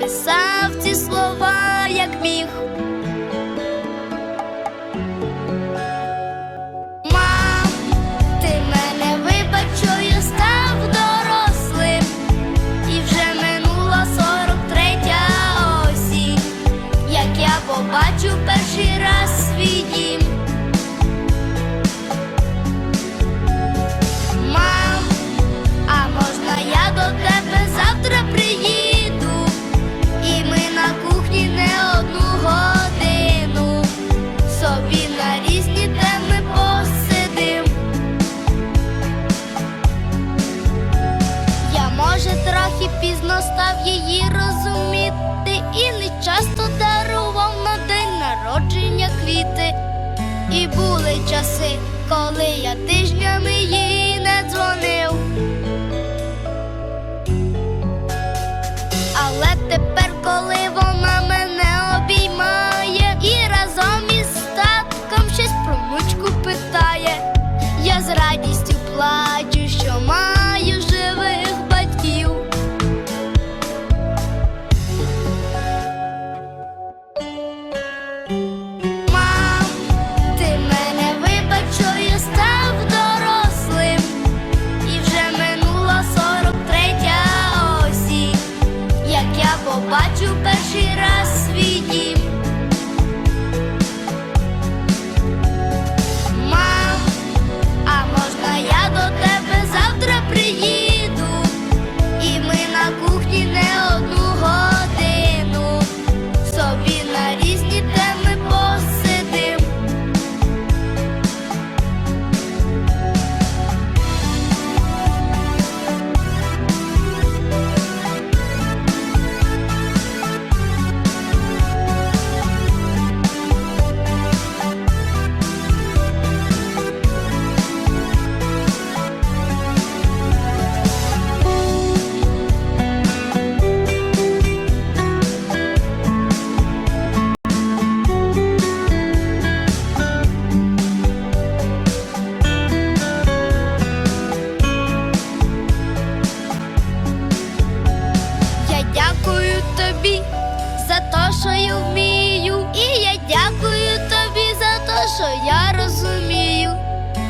писав ці слова, як міг. трохи пізно став її розуміти, і не часто дарував на день народження квіти. І були часи, коли я тижнями їй не дзвонив. Але тепер то, що я вмію, і я дякую тобі за те, то, що я розумію.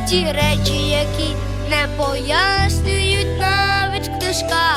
Ті речі, які не пояснюють навіть книжка.